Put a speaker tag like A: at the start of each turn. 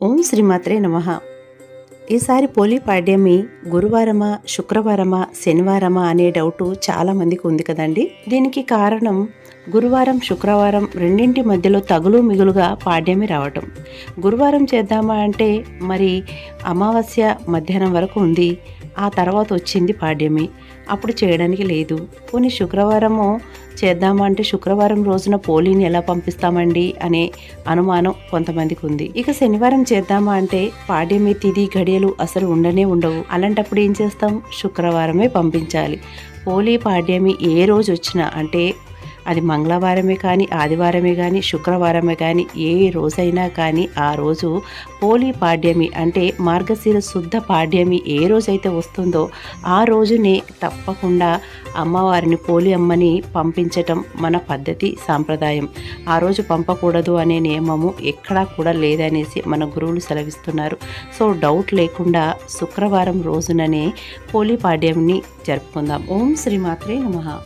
A: ఓం శ్రీమాత్రే నమ. ఈసారి పోలీ పాడ్యమి గురువారమా శుక్రవారమా శనివారమా అనే డౌటు చాలా మందికి ఉంది కదండి. దీనికి కారణం గురువారం శుక్రవారం రెండింటి మధ్యలో తగులు మిగులుగా పాడ్యమి రావటం. గురువారం చేద్దామా అంటే మరి అమావాస్య మధ్యాహ్నం వరకు ఉంది. ఆ తర్వాత వచ్చింది పాడ్యమి. అప్పుడు చేయడానికి లేదు. పోనీ శుక్రవారము చేద్దామా అంటే శుక్రవారం రోజున పోలీని ఎలా పంపిస్తామండి అనే అనుమానం కొంతమందికి ఉంది. ఇక శనివారం చేద్దామా అంటే పాడ్యమి తిది గడియలు అసలు ఉండనే ఉండవు. అలాంటప్పుడు ఏం చేస్తాం? శుక్రవారమే పంపించాలి. పోలీ పాడ్యమి ఏ రోజు వచ్చినా అంటే అది మంగళవారమే కానీ ఆదివారమే కానీ శుక్రవారమే కానీ ఏ రోజైనా కానీ ఆ రోజు పోలీ పాడ్యమి అంటే మార్గశిర శుద్ధ పాడ్యమి ఏ రోజైతే వస్తుందో ఆ రోజునే తప్పకుండా అమ్మవారిని పోలి అమ్మని పంపించటం మన పద్ధతి సాంప్రదాయం. ఆ రోజు పంపకూడదు అనే నియమము ఎక్కడా కూడా లేదనేసి మన గురువులు సెలవిస్తున్నారు. సో డౌట్ లేకుండా శుక్రవారం రోజుననే పోలీ పాడ్యంని జరుపుకుందాం. ఓం శ్రీమాత్రే నమ.